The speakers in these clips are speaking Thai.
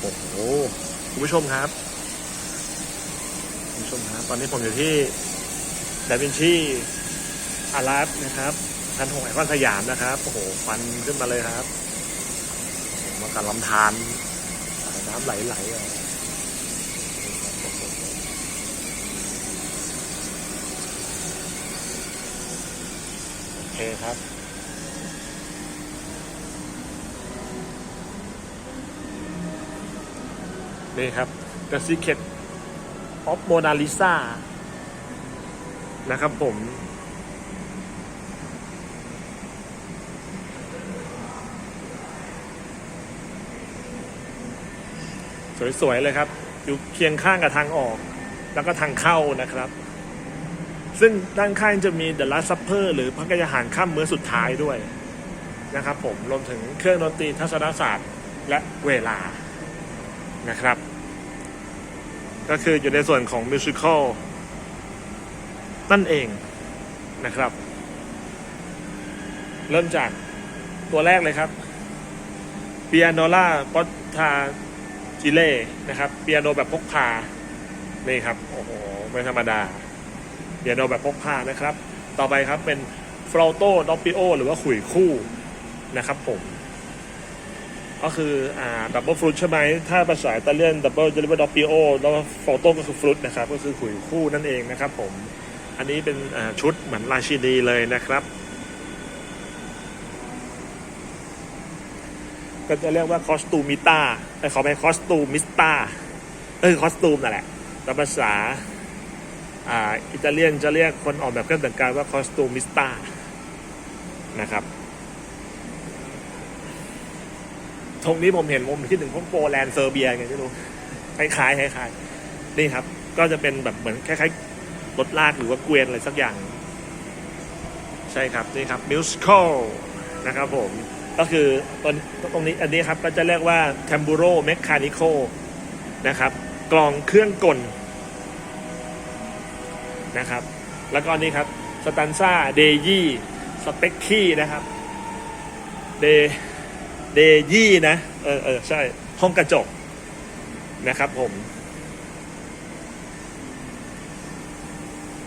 โอ้โหคุณผู้ชมครับคุณผู้ชมครับ ตอนนี้ผมอยู่ที่ดาวินชีอารัสนะครับทันหงไอคอนสยามนะครับโอ้โหควันขึ้นมาเลยครับโอ้โหมากับลำธารน้ำไหลๆอะโอเคครับ นี่ครับ The Secret of Mona Lisa นะครับผม สวย ๆ เลยครับ อยู่เคียงข้างกับทางออก แล้วก็ทางเข้านะครับ ซึ่งด้านข้างจะมี The Last Supper หรือพระกยาหารข้ามมื้อสุดท้ายด้วยนะครับผมรวมถึงเครื่องดนตรีทัศนศาสตร์และเวลานะครับ ก็คืออยู่ในส่วนของมิวสิควลนั่นเองนะครับ เริ่มจากตัวแรกเลยครับเปียโนล่าปอตทาจิเล่นะครับเปียโนแบบพกพานี่ครับ โอ้โห ไม่ธรรมดาเปียโนแบบพกพานะครับ ต่อไปครับเป็นฟลอโต้ดอปปิโอหรือว่าขุยคู่นะครับผม ก็คืออ่าดับเบิลฟรุตใช่ไหมถ้าภาษาอิตาเลียนดับเบิลจะเรียกว่าดอปปิโอแล้วโฟโต้ก็คือฟรุตนะครับก็คือขุยคู่นั่นเองนะครับผมอันนี้เป็นชุดเหมือนราชินีเลยนะครับ ก็จะเรียกว่าคอสตูมิต้าไอ้ขอไปคอสตูมิสตาเออคอสตูมนั่นแหละแต่ภาษาอ่าอิตาเลียนจะเรียกคนออกแบบเครื่องแต่งกายว่าคอสตูมิสตานะครับ ธงนี้ผมเห็นผมคิดถึงพวกโปแลนด์เซอร์เบียไงไม่รู้คล้ายๆคล้ายๆนี่ครับ ก็จะเป็นแบบเหมือนคล้ายๆรถลากหรือว่าเกวียนอะไรสักอย่าง ใช่ครับนี่ครับมิวสิคอลนะครับผมก็คือตรงตรงนี้อันนี้ครับก็จะเรียกว่า t a m b u r o Mechanical นะครับ กลองเครื่องกลนะครับ แล้วก็นี่ครับสตันซ่าเดยี่สเปกคีนะครับเด เดยี่นะ เออเออใช่ ห้องกระจกนะครับผม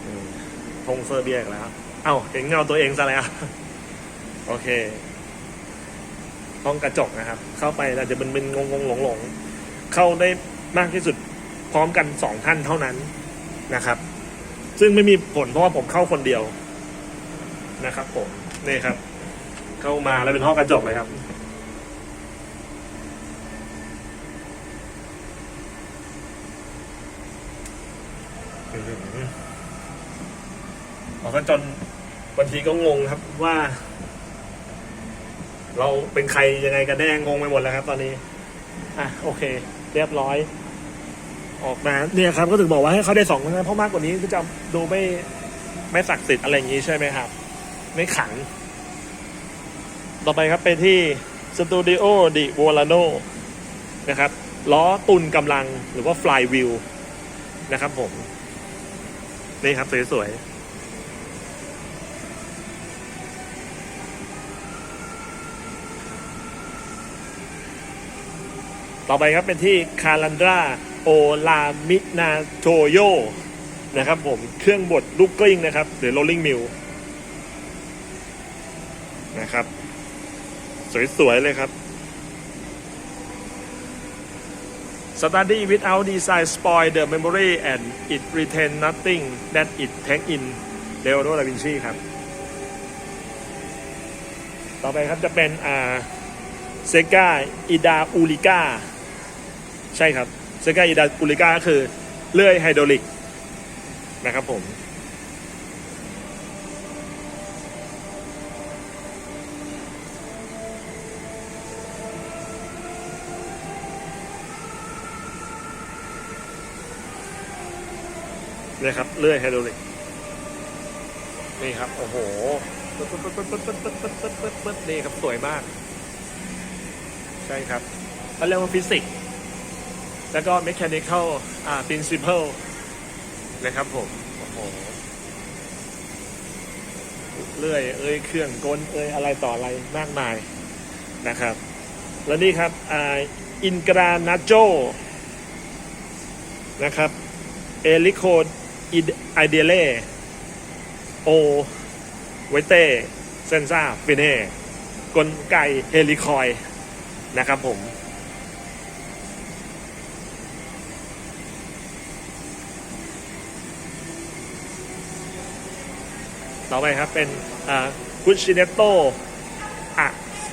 อืมธงเซอร์เบียอีกแล้ว เอ้าเห็นเงาตัวเองซะแล้ว โอเค ห้องกระจกนะครับ เข้าไปเราจะเป็นเป็นงงงหลงหลงเข้าได้มากที่สุดพร้อมกันสองท่านเท่านั้นนะครับ ซึ่งไม่มีผลเพราะว่าผมเข้าคนเดียวนะครับผมนี่ครับ เข้ามาแล้วเป็นห้องกระจกเลยครับ ออกกันจนบางทีก็งงครับว่า เราเป็นใครยังไงกันแน่งงไปหมดแล้วครับ ตอนนี้ อะโอเค เรียบร้อย ออกมาเนี่ยครับ ก็ถึงบอกว่าให้เขาได้สองนะเพราะมากกว่านี้ก็จะดูไม่ไม่ศักดิ์สิทธิ์อะไรอย่างนี้ใช่ไหมครับ ไม่ขัง ต่อไปครับไปที่สตูดิโอดิโวลาโนนะครับล้อตุนกำลังหรือว่าฟลายวิวนะครับผม นี่ครับ สวยๆ ต่อไปครับเป็นที่คารันดราโอลามินาโชโยนะครับผมเครื่องบดลูกกลิ้งนะครับ หรือ rolling mill นะครับ สวย ๆ เลยครับ Study without design spoil the memory and it retain nothing that it take in เลโอโดดาวินชีครับ ต่อไปครับจะเป็นอ่าเซกาอิดาอูลิก้า ใช่ครับเซกาอิดาปุลิก้าก็คือเลื่อยไฮดรอลิกนะครับผมนี่ครับเลื่อยไฮดรอลิกนี่ครับ โอ้โหนี่ครับ สวยมาก ใช่ครับเขาเรียกว่าฟิสิกส์ แล้วก็ mechanical อ่า principle นะครับผมโอ้โหเลื่อย เอ้ยเครื่องกลเอ้ยอะไรต่ออะไรมากมายนะครับ แล้วนี่ครับอ่าอินกรานาโจนะครับเอลิโคไอเดเล่โอไวเต้เซนซาฟิเน่กลไกเฮลิคอยนะครับผม ต่อไปครับเป็นกุชิเนโตอะ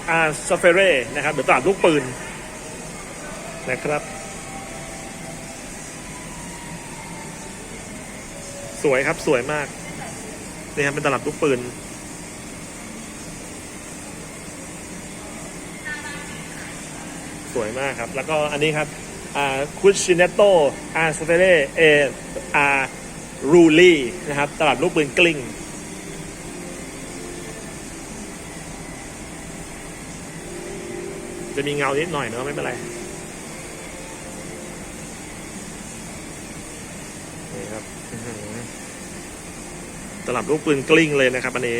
อาซาเฟเร่นะครับหรือตลาดลูกปืนนะครับ สวยครับสวยมากนี่ครับเป็นตลับลูกปืนสวยมากครับ แล้วก็อันนี้ครับคุชิเนโตอาสเตเรเออารูลี่นะครับ ตลับลูกปืนกลิ้ง จะมีเงานิดหน่อยเนอะไม่เป็นไรนี่ครับตลับลูกปืนกลิ้งเลยนะครับอันนี้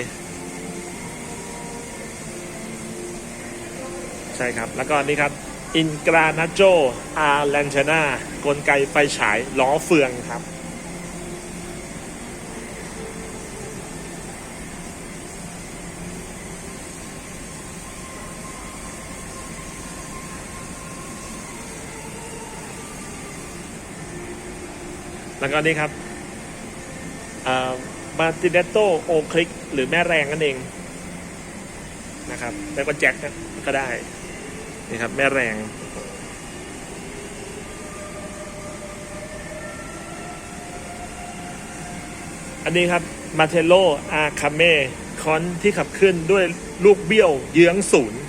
ใช่ครับ แล้วก็นี่ครับอินกรานาโจอาร์แลนเชนากลไกไฟฉายล้อเฟืองครับ แล้วก็นี่ครับมาติเนโตโอคลิกหรือแม่แรงนั่นเองนะครับ แล้วก็แจ็คก็ได้ นี่ครับ แม่แรงอันนี้ครับมาเทโลอาคาเมคอนที่ขับเคลื่อนด้วยลูกเบี้ยวเยื้องศูนย์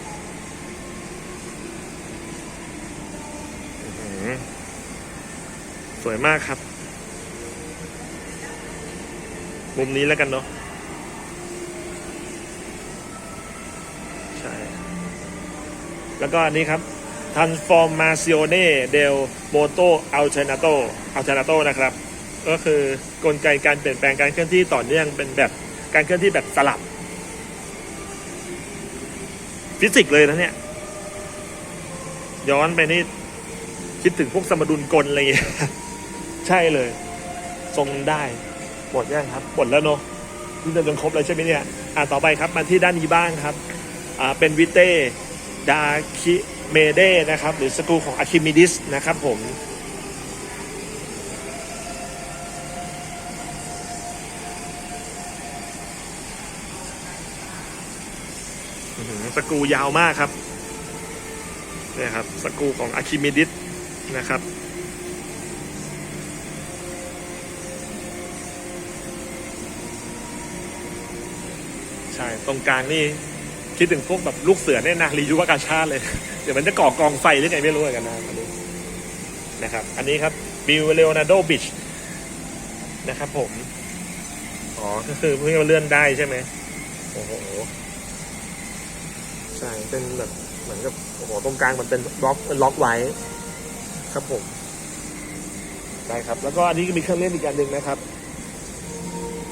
สวยมากครับ มุมนี้แล้วกันเนาะใช่แล้วก็อันนี้ครับ Transformazione del Moto Alternato Alternato นะครับ ก็คือกลไกการเปลี่ยนแปลงการเคลื่อนที่ต่อเนื่องเป็นแบบการเคลื่อนที่แบบสลับ ฟิสิกส์เลยนะเนี่ย ย้อนไปนี่คิดถึงพวกสมดุลกลอะไรอย่างเงี้ยใช่เลย ทรงได้ หมดยังครับหมดแล้วเนอะนี่จะจนครบเลยใช่ไหมเนี่ยอ่าต่อไปครับมาที่ด้านนี้บ้างครับอ่าเป็นวิเต้ดาคิเมเดนะครับ หรือสกูของอะคิมิดิสนะครับผมสกูยาวมากครับเนี่ยครับสกูของอะคิมิดิสนะครับ ตรงกลางนี่คิดถึงพวกแบบลูกเสือเนี่ยนะรียุวกาชาติเลย เดี๋ยวมันจะก่อกองไฟหรือไงไม่รู้กันนะน,นนะครับ อันนี้ครับบิวเลโอนาร์โดบิชนะครับผม อ๋อก็คือเพิ่งเลื่อนได้ใช่ไหมโอ้โหใช่เป็นแบบเหมือนกับโอ้โหตรงกลางมันเป็นล็อกล็อกไว้ ครับผม ได้ครับ แล้วก็อันนี้ก็มีเครื่องเล่นอีกอันหนึ่งนะครับ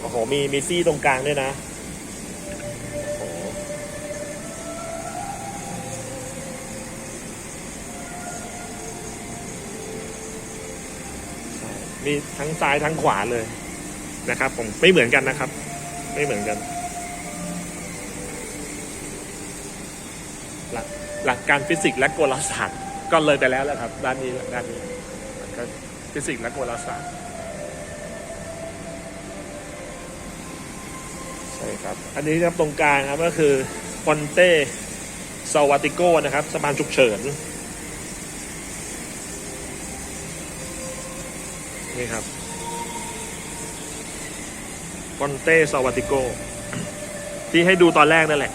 โอ้โหมีมีซี่ตรงกลางด้วยนะ โอ้โหใช่ มีทั้งซ้ายทั้งขวาเลยนะครับ ผมไม่เหมือนกันนะครับ ไม่เหมือนกัน หลักหลักการฟิสิกส์และกลศาสตร์ก็เลยไปแล้วแหละครับ ด้านนี้ด้านนี้ฟิสิกส์และกลศาสตร์ใช่ครับ อันนี้ครับตรงกลางครับก็คือฟอนเต้ซาวาติโกนะครับสะพานฉุกเฉิน นี่ครับฟอนเต้ซาวาติโก ที่ให้ดูตอนแรกนั่นแหละ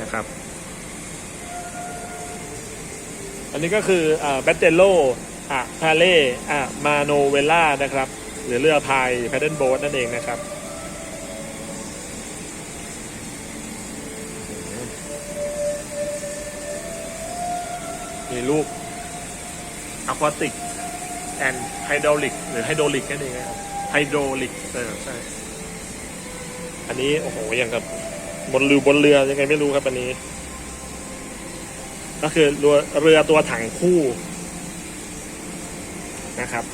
นะครับ อันนี้ก็คือแบตเตโลอะพาเล่อะมาโนเวล่านะครับ หรือเรือพายแพดเดิลโบ๊ทนั่นเองนะครับมีลูกอะควาติก แอนไฮดรอลิกหรือไฮโดรลิกนั่นเองครับไฮโดรลิกเออใช่ อันนี้โอ้โหอย่างกับบนเรือบนเรือยังไงไม่รู้ครับอันนี้ ก็คือเรือเรือตัวถังคู่นะครับ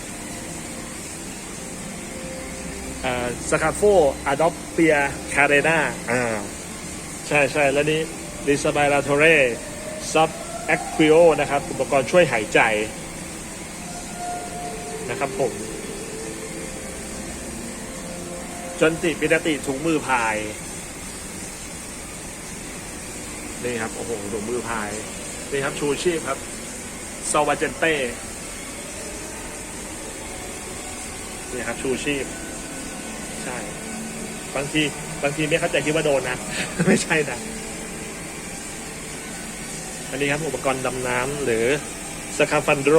สคาโฟอะดอปเปียคาเรนาอ่าใช่ใช่แล้วนี้ดิสบ i ลาโทเรซับแอควิโอนะครับ อุปกรณ์ช่วยหายใจ นะครับผม จนติปิดติถุงมือพาย นี่ครับ โอ้โหถุงมือพาย นี่ครับ ชูชีพครับซาวาเจนเต้ นี่ครับ ชูชีพ ใช่ บางที บางทีไม่เข้าใจคิดว่าโดนนะ ไม่ใช่นะอันนี้ครับ อุปกรณ์ดำน้ำหรือสคาฟันโดร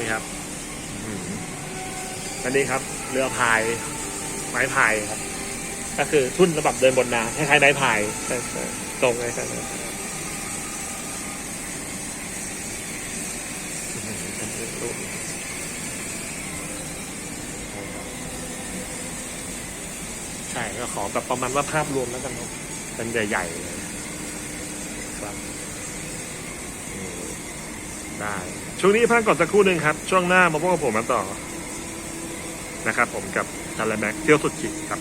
นี่ครับอืมอันนี้ครับ เรือพาย ไม้พายครับ ก็คือทุ่นสำหรับเดินบนน้ำคล้ายๆไม้พายใช่ใช่ตรงเลยครับใช่ก็ขอแบบประมาณว่าภาพรวมแล้วกันเนาะเป็นใหญ่ๆเลยครับอืม ได้ ช่วงนี้พักก่อนสักครู่หนึ่งครับ ช่วงหน้ามาพบกับผมมาต่อนะครับผมกับทาร์แม็กเที่ยวสุดจิตครับ